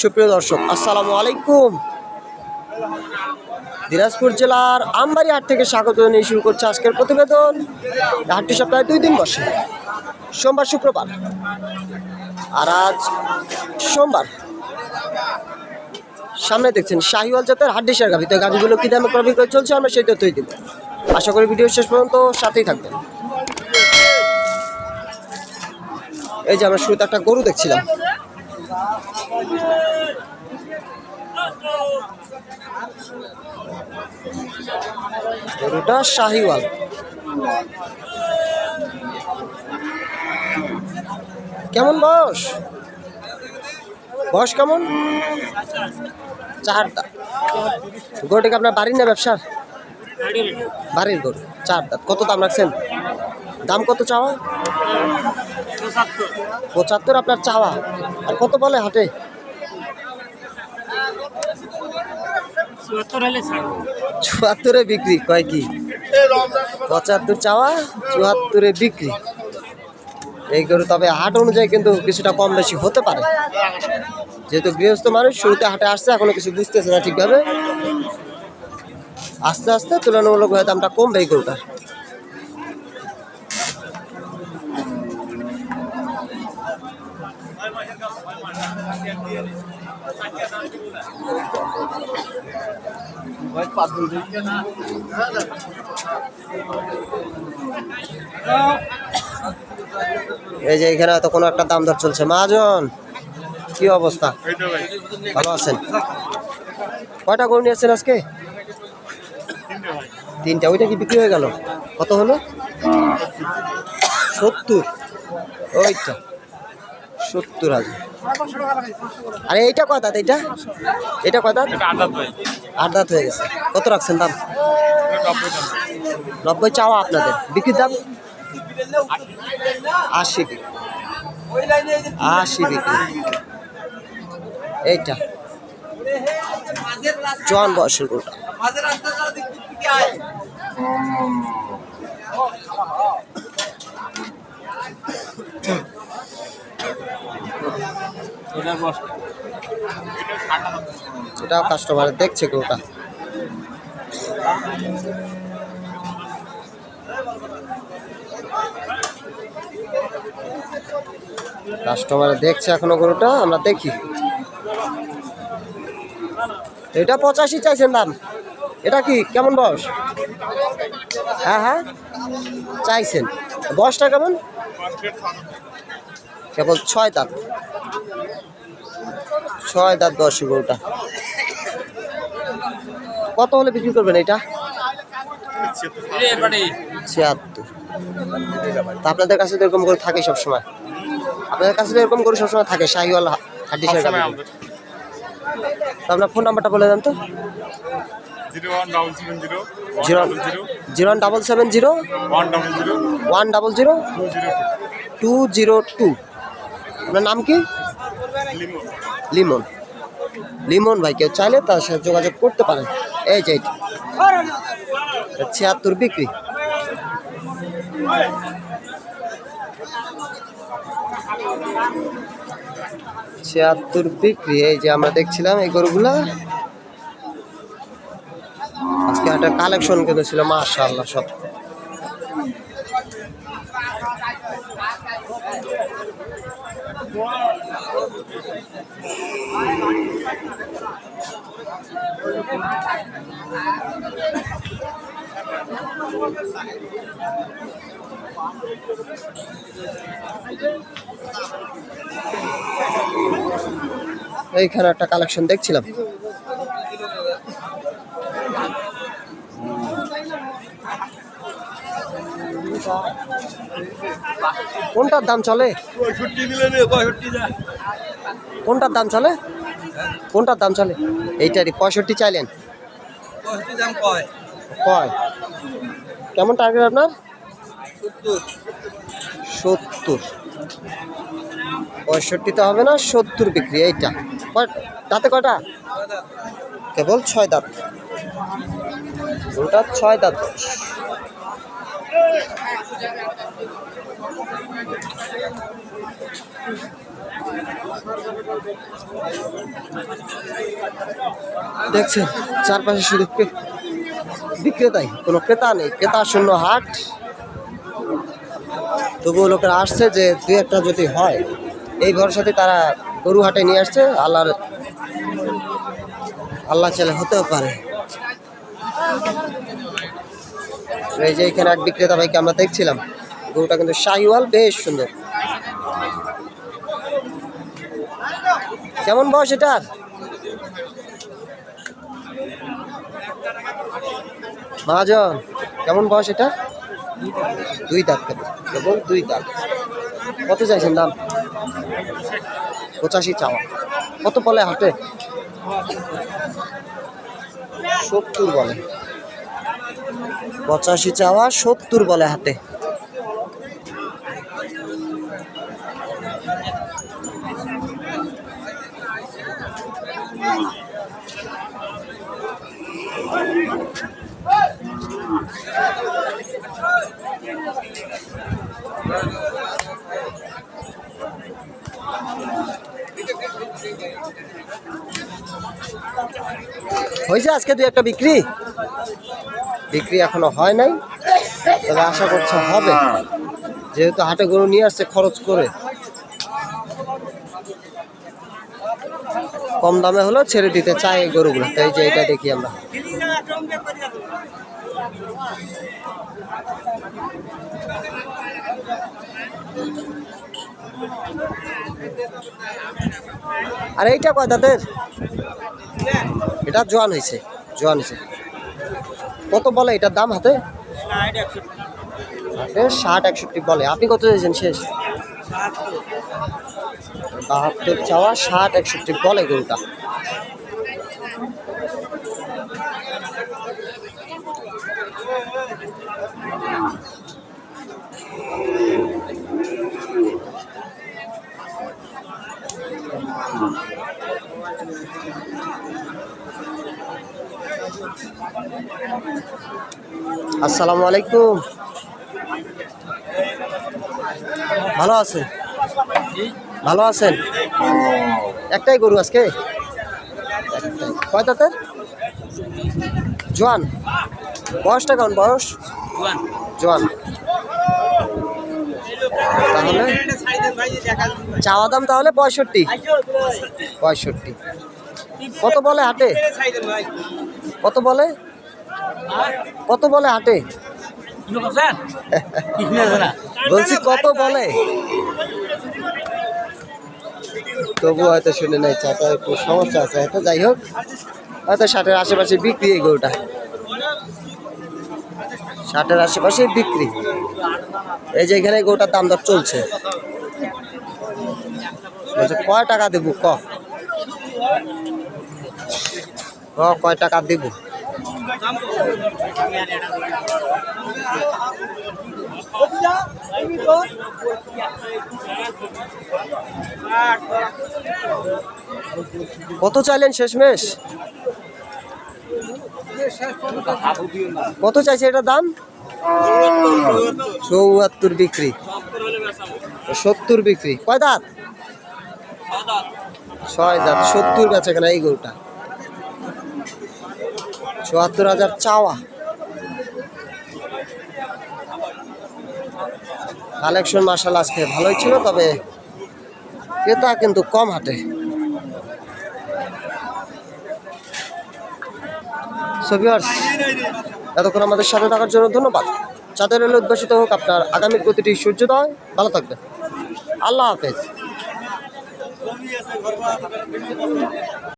সুপ্রিয় দর্শক, আসসালামু আলাইকুম। দিনাজপুর জেলার আমবাড়ি হাট থেকে স্বাগত জানিয়ে শুরু করছে আজকের প্রতিবেদন। হাটটি সপ্তাহে দুই দিন বসে। সোমবার, শুক্রবার। আর আজ সোমবার। সামনে দেখছেন শাহিওয়াল জাতের হাড্ডিসার গাভি তো গাভিগুলো কি দামে প্রবিক্রয় চলছে, আমরা সেই তথ্যই দিব আশা করি ভিডিও শেষ পর্যন্ত সাথেই থাকবেন। এই যে আমরা শুরুতে একটা গরু দেখছিলাম। গরুটা শাহিওয়াল। কেমন বয়স? বয়স কেমন? চার দাঁত গরুটা আপনার বাড়ির না ব্যবসার? বাড়ির গরু চার দাঁত কত দাম রাখছেন? দাম কত চাওয়া? পঁচাত্তর আপনার চাওয়া। আর কত বলে হাটে? চুয়াত্তরে বিক্রি কয় কি? পঁচাত্তর চাওয়া চুয়াত্তরে বিক্রি। এই গরু তবে হাট অনুযায়ী কিন্তু কিছুটা কম বেশি হতে পারে। যেহেতু গৃহস্থ মানুষ শুরুতে হাটে আসছে এখনও কিছু বুঝতেছে না ঠিকভাবে। আস্তে আস্তে তুলনামূলকভাবে দামটা কমবে এই গরুটার। এই যে এখানে হয়তো কোনো একটা দাম দর চলছে। মহাজন, কি অবস্থা? ভালো আছেন? কয়টা গরু নিয়েছেন আজকে? তিনটা। ওইটা কি বিক্রি হয়ে গেল? কত হলো? সত্তর। ওইটা সত্তর হাজার। আরে এইটা কয় দাঁত এইটা? এটা কয় দাঁত? আট দাঁত হয়ে গেছে। কত রাখছেন দাম? নব্বই চাওয়া আপনাদের। বিক্রির দাম? আশি আশি বিক্রি। এইটা। জোয়ান বয়সের গরুটা। এটাও কাস্টমার দেখছে গরুটা কাস্টমার দেখছে এখনও গরুটা আমরা দেখি। এটা পঁচাশি চাইছেন দাম। এটা কি? কেমন বয়স? হ্যাঁ হ্যাঁ। চাইছেন। বয়সটা কেমন? কেবল ছয় দাঁত। ছয় দাঁত বয়সী গরুটা। কত হলে বিক্রি করবেন এটা? ছিয়াত্তর। তা আপনাদের কাছে তো এরকম করে থাকে সবসময়। আপনাদের কাছে তো এরকম করে সবসময় থাকে শাহিওয়াল হাড্ডি তো আপনার ফোন নাম্বারটা বলে দেন তো। Zero one double seven zero one double zero two zero two আপনার নাম কি? লিমন। লিমন ভাই, কেউ চাইলে তার সাথে যোগাযোগ করতে পারেন। এই যে ছিয়াত্তর বিক্রি। ছিয়াত্তর বিক্রি, এই যে আমরা দেখছিলাম এই গরুগুলা। আজকে একটা কালেকশন কিন্তু ছিল মাশাআল্লাহ সব। এইখানে একটা কালেকশন দেখছিলাম। কোনটার দাম চলে? কোনটার দাম চলে? কোনটার দাম চলে? এইটারই পঁয়ষট্টি চাইলেন। কয়? কেমন টার্গেট আপনার? সত্তর। পঁয়ষট্টি তো হবে না সত্তর বিক্রি এইটা। কয়- দাঁতে কটা কেবল ছয় দাঁত। ওটা ছয় দাঁত। দেখছেন, চারপাশে শুধু বিক্রেতাই, কোনো ক্রেতা নেই। ক্রেতা শূন্য হাট। তবুও লোকেরা আসছে যে দু একটা যদি হয়, এই ভরসাতে তারা গরু হাটে নিয়ে আসছে। আল্লাহর, আল্লাহ ছেলে হতেও পারে। এই যে এখানে এক বিক্রেতা ভাইকে আমরা দেখছিলাম। গরুটা কিন্তু শাহিওয়াল, বেশ সুন্দর। কেমন বয়স এটার? মহাজন, কেমন বয়স এটা? দুই দাঁত কেবল দুই দাঁত। কত চাইছেন দাম? পঁচাশি চাওয়া। কত বলে হাটে? সত্তর বলে। পঁচাশি চাওয়া, সত্তর বলে হাটে। হয়েছে আজকে দুই একটা বিক্রি? বিক্রি এখনও হয় নাই, তবে আশা করছে হবে। যেহেতু হাটে গরু নিয়ে আসছে খরচ করে। কম দামে হলেও ছেড়ে দিতে চাই গরুগুলো। তাই যে এটা দেখি আমরা। আর এইটা কয় দাঁতের? এটা জোয়ান হয়েছে জোয়ান হয়েছে কত বলে এটার দাম হাতে? ষাট একষট্টি বলে। আপনি কত চাইছেন শেষ? বাহাত্তর চাওয়া ষাট একষট্টি বলে গরুটা। আসসালামু আলাইকুম। ভালো আছেন? ভালো আছেন? একটাই গরু আজকে। কয় জোয়ান। বয়সটা কেমন? বয়স? জোয়ান। তাহলে? চাওয়া দাম তাহলে পঁয়ষট্টি। পঁয়ষট্টি। কত বলে হাটে? কত বলে? কত বলে হাটে? বলছি কত বলে? তবু হয়তো শুনে নাই চাটা একটু সমস্যা আছে, হয়তো যাই হোক। হয়তো ষাটের আশেপাশে বিক্রি এই গরুটা। ষাটের আশেপাশে বিক্রি। এই যে এখানে গরুটার দাম দর চলছে। কয় টাকা দেবো ক, কয় টাকা দেবো? কত চাইলেন শেষমেশ? কত চাইছে এটা দাম? চৌহাত্তর বিক্রি। সত্তর বিক্রি। কয় দাঁত? ছয় দাঁত। সত্তর বেচে এখানে এই গরুটা। চুয়াত্তর হাজার চাওয়া। কালেকশন মার্শাল আজকে ভালোই ছিল, তবে ক্রেতা কিন্তু কম হাটে। Viewers, এতক্ষণ আমাদের সাথে থাকার জন্য ধন্যবাদ। চাঁদের এলে উদ্ভাসিত হোক আপনার আগামী প্রতিটি সূর্যোদয় ভালো থাকবেন। আল্লাহ হাফেজ।